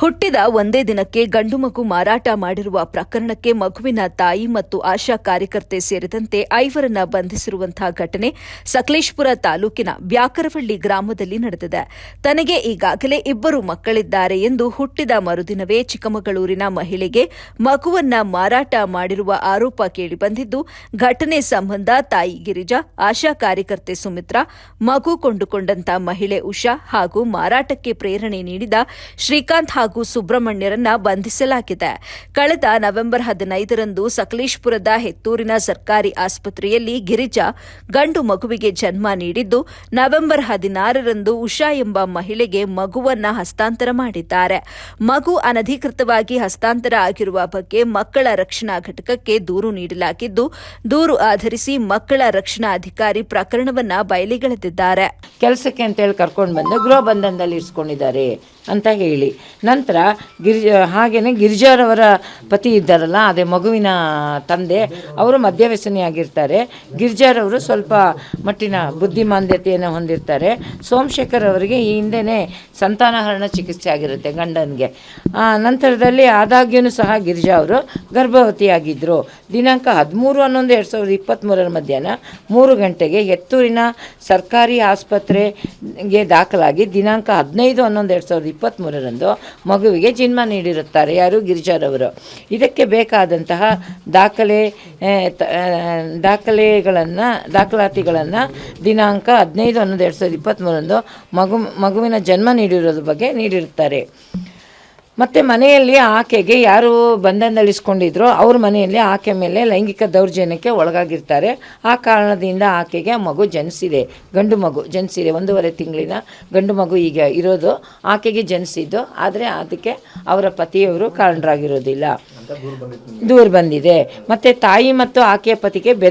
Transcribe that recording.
ಹುಟ್ಟಿದ ಒಂದೇ ದಿನಕ್ಕೆ ಗಂಡು ಮಗು ಮಾರಾಟ ಮಾಡಿರುವ ಪ್ರಕರಣಕ್ಕೆ ಮಗುವಿನ ತಾಯಿ ಮತ್ತು ಆಶಾ ಕಾರ್ಯಕರ್ತೆ ಸೇರಿದಂತೆ ಐವರನ್ನ ಬಂಧಿಸಿರುವಂತಹ ಘಟನೆ ಸಕಲೇಶ್ಪುರ ತಾಲೂಕಿನ ಬ್ಯಾಕರವಳ್ಳಿ ಗ್ರಾಮದಲ್ಲಿ ನಡೆದಿದೆ. ತನಗೆ ಈಗಾಗಲೇ ಇಬ್ಬರು ಮಕ್ಕಳಿದ್ದಾರೆ ಎಂದು ಹುಟ್ಟಿದ ಮರುದಿನವೇ ಚಿಕ್ಕಮಗಳೂರಿನ ಮಹಿಳೆಗೆ ಮಗುವನ್ನ ಮಾರಾಟ ಮಾಡಿರುವ ಆರೋಪ ಕೇಳಿಬಂದಿದ್ದು, ಘಟನೆ ಸಂಬಂಧ ತಾಯಿ ಗಿರಿಜಾ, ಆಶಾ ಕಾರ್ಯಕರ್ತೆ ಸುಮಿತ್ರಾ, ಮಗು ಕೊಂಡುಕೊಂಡಂತ ಮಹಿಳೆ ಉಷಾ ಹಾಗೂ ಮಾರಾಟಕ್ಕೆ ಪ್ರೇರಣೆ ನೀಡಿದ ಶ್ರೀಕಾಂತ್ ಹಾಗೂ ಸುಬ್ರಹ್ಮಣ್ಯರನ್ನ ಬಂಧಿಸಲಾಗಿದೆ. ಕಳೆದ ನವೆಂಬರ್ ಹದಿನೈದರಂದು ಸಕಲೇಶ್ಪುರದ ಹೆತ್ತೂರಿನ ಸರ್ಕಾರಿ ಆಸ್ಪತ್ರೆಯಲ್ಲಿ ಗಿರಿಜಾ ಗಂಡು ಮಗುವಿಗೆ ಜನ್ಮ ನೀಡಿದ್ದು, ನವೆಂಬರ್ ಹದಿನಾರರಂದು ಉಷಾ ಎಂಬ ಮಹಿಳೆಗೆ ಮಗುವನ್ನ ಹಸ್ತಾಂತರ ಮಾಡಿದ್ದಾರೆ. ಮಗು ಅನಧಿಕೃತವಾಗಿ ಹಸ್ತಾಂತರ ಆಗಿರುವ ಬಗ್ಗೆ ಮಕ್ಕಳ ರಕ್ಷಣಾ ಘಟಕಕ್ಕೆ ದೂರು ನೀಡಲಾಗಿದ್ದು, ದೂರು ಆಧರಿಸಿ ಮಕ್ಕಳ ರಕ್ಷಣಾ ಅಧಿಕಾರಿ ಪ್ರಕರಣವನ್ನ ಬಯಲಿಗೆಳೆದಿದ್ದಾರೆ. ಕೆಲಸಕ್ಕೆ ಅಂತ ಹೇಳಿ ಕರ್ಕೊಂಡು ಬಂದು ಗೃಹ ಬಂಧನದಲ್ಲಿ ಇರಿಸ್ಕೊಂಡಿದ್ದಾರೆ ಅಂತ ಹೇಳಿ. ನಂತರ ಗಿರಿಜ ಹಾಗೆಯೇ ಗಿರಿಜಾರವರ ಪತಿ ಇದ್ದಾರಲ್ಲ, ಅದೇ ಮಗುವಿನ ತಂದೆ, ಅವರು ಮದ್ಯವ್ಯಸನಿಯಾಗಿರ್ತಾರೆ ಗಿರಿಜಾರವರು ಸ್ವಲ್ಪ ಮಟ್ಟಿನ ಬುದ್ಧಿಮಾಂದ್ಯತೆಯನ್ನು ಹೊಂದಿರ್ತಾರೆ. ಸೋಮಶೇಖರ್ ಅವರಿಗೆ ಈ ಹಿಂದೆನೇ ಸಂತಾನಹರಣ ಚಿಕಿತ್ಸೆ ಆಗಿರುತ್ತೆ ಗಂಡನಿಗೆ. ನಂತರದಲ್ಲಿ ಆದಾಗ್ಯೂ ಸಹ ಗಿರಿಜಾ ಅವರು ಗರ್ಭವತಿಯಾಗಿದ್ದರು ದಿನಾಂಕ ಹದಿಮೂರು ಹನ್ನೊಂದು ಎರಡು ಸಾವಿರದ ಇಪ್ಪತ್ತ್ಮೂರರ ಮಧ್ಯಾಹ್ನ ಮೂರು ಗಂಟೆಗೆ ಹೆತ್ತೂರಿನ ಸರ್ಕಾರಿ ಆಸ್ಪತ್ರೆಗೆ ದಾಖಲಾಗಿ ದಿನಾಂಕ ಹದಿನೈದು ಹನ್ನೊಂದು ಎರಡು ಸಾವಿರದ ಇಪ್ಪತ್ತ್ಮೂರರಂದು ಮಗುವಿಗೆ ಜನ್ಮ ನೀಡಿರುತ್ತಾರೆ, ಯಾರು? ಗಿರಿಜಾರವರು ಇದಕ್ಕೆ ಬೇಕಾದಂತಹ ದಾಖಲೆ ದಾಖಲೆಗಳನ್ನು, ದಾಖಲಾತಿಗಳನ್ನು ದಿನಾಂಕ ಹದಿನೈದು ಹನ್ನೊಂದು ಎರಡು ಸಾವಿರದ ಇಪ್ಪತ್ತ್ಮೂರಂದು ಮಗು, ಮಗುವಿನ ಜನ್ಮ ನೀಡಿರೋದ್ರ ಬಗ್ಗೆ ನೀಡಿರುತ್ತಾರೆ. ಮತ್ತು ಮನೆಯಲ್ಲಿ ಆಕೆಗೆ ಯಾರು ಬಂಧನದಲ್ಲಿಸ್ಕೊಂಡಿದ್ರೋ ಅವ್ರ ಮನೆಯಲ್ಲಿ ಆಕೆ ಮೇಲೆ ಲೈಂಗಿಕ ದೌರ್ಜನ್ಯಕ್ಕೆ ಒಳಗಾಗಿರ್ತಾರೆ. ಆ ಕಾರಣದಿಂದ ಆಕೆಗೆ ಮಗು ಜನಿಸಿದೆ. ಗಂಡು ಮಗು ಜನಿಸಿದೆ. ಒಂದೂವರೆ ತಿಂಗಳಿನ ಗಂಡು ಮಗು ಈಗ ಇರೋದು. ಆಕೆಗೆ ಜನಿಸಿದ್ದು. ಆದರೆ ಅದಕ್ಕೆ ಅವರ ಪತಿಯವರು ಕಾರಣರಾಗಿರೋದಿಲ್ಲ. ದೂರು ಬಂದಿದೆ. ಮತ್ತು ತಾಯಿ ಮತ್ತು ಆಕೆಯ ಪತಿಗೆ ಬೆದ